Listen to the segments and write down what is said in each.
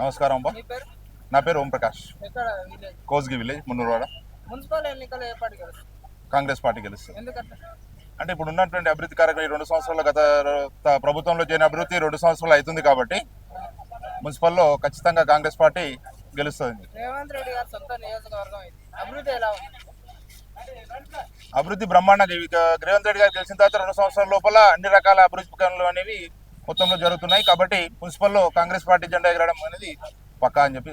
నమస్కారం అబ్బా. నా పేరు ఓం ప్రకాష్ ఎక్కడ? విలేజ్. మున్నూరువాడ. మున్సిపల్ ఎన్నికలు ఏర్పాటు కదా కాంగ్రెస్ పార్టీ గెలుస్తుంది. అంటే ఇప్పుడు ఉన్నటువంటి అభివృద్ధి కార్యక్రమం రెండు సంవత్సరాల గత ప్రభుత్వంలో చేయని అభివృద్ధి రెండు సంవత్సరాలు అవుతుంది కాబట్టి మున్సిపల్లో ఖచ్చితంగా కాంగ్రెస్ పార్టీ గెలుస్తుంది. రేవంత్ రెడ్డి గారు సొంత నియోజకవర్గం ఇది. అభివృద్ధి ఎలా ఉంది? అభివృద్ధి బ్రహ్మాండంగా రేవంత్ రెడ్డి గారు గెలిచిన తర్వాత రెండు సంవత్సరాల లోపల అన్ని రకాల అభివృద్ధి పనులు అనేవి మొత్తంలో జరుగుతున్నాయి. కాబట్టి మున్సిపల్లో కాంగ్రెస్ పార్టీ జెండా ఎగరడం అనేది పక్కా అని చెప్పి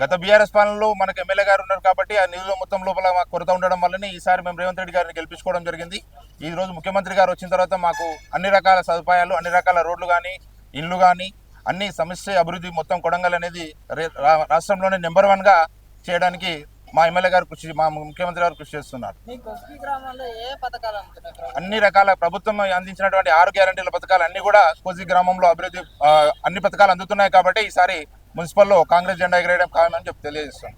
గత బీఆర్ఎస్ పాలనలో మనకు ఎమ్మెల్యే గారు ఉన్నారు కాబట్టి ఆ నిధుల మొత్తం లోపల మాకు కొరత ఉండడం వల్లనే ఈసారి మేము రేవంత్ రెడ్డి గారిని గెలిపించుకోవడం జరిగింది. ఈ రోజు ముఖ్యమంత్రి గారు వచ్చిన తర్వాత మాకు అన్ని రకాల సదుపాయాలు అన్ని రకాల రోడ్లు కానీ ఇండ్లు కానీ అన్ని సమస్య అభివృద్ధి మొత్తం కొడంగల్ అనేది రాష్ట్రంలోనే నెంబర్ వన్గా చేయడానికి మా ఎమ్మెల్యే గారు కృషి మా ముఖ్యమంత్రి గారు కృషి చేస్తున్నారు? అన్ని రకాల ప్రభుత్వం అందించినటువంటి ఆరు గ్యారంటీల పథకాలు అన్ని కూడా కోసి గ్రామంలో అభివృద్ధి అన్ని పథకాలు అందుతున్నాయి కాబట్టి ఈసారి మున్సిపల్లో కాంగ్రెస్ జెండా ఎగరేయడం ఖాయమని చెప్పి తెలియజేస్తాం.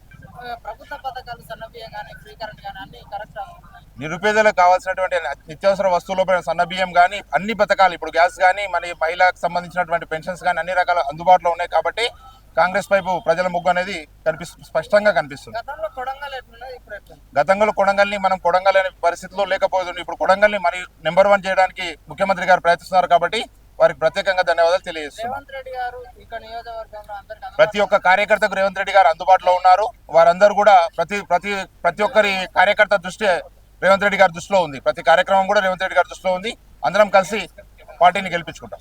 నిరుపేదలకు కావాల్సినటువంటి నిత్యావసర వస్తువులపై సన్న బియ్యం కానీ అన్ని పథకాలు ఇప్పుడు గ్యాస్ కానీ మరి మహిళలకు సంబంధించినటువంటి పెన్షన్స్ కానీ అన్ని రకాల అందుబాటులో ఉన్నాయి కాబట్టి కాంగ్రెస్ వైపు ప్రజల ముగ్గు అనేది కనిపిస్తు స్పష్టంగా కనిపిస్తుంది. గతంలో కొడంగల్ని మనం కొడంగల్ అనే పరిస్థితిలో లేకపోతుంది ఇప్పుడు కొడంగల్ని మరి నెంబర్ వన్ చేయడానికి ముఖ్యమంత్రి గారు ప్రయత్నిస్తున్నారు కాబట్టి వారికి ప్రత్యేకంగా ధన్యవాదాలు తెలియజేస్తున్నాం. రేవంత్ రెడ్డి గారు ఇక్కడ నియోజకవర్గంలో అందరికి ప్రతి ఒక్క కార్యకర్తకు రేవంత్ రెడ్డి గారు అందుబాటులో ఉన్నారు. వారందరూ కూడా ప్రతి ప్రతి ప్రతి ఒక్కరి కార్యకర్త దృష్టి రేవంత్ రెడ్డి గారి దృష్టిలో ఉంది. ప్రతి కార్యక్రమం కూడా రేవంత్ రెడ్డి గారి దృష్టిలో ఉంది. అందరం కలిసి పార్టీని గెలిపించుకుంటాం.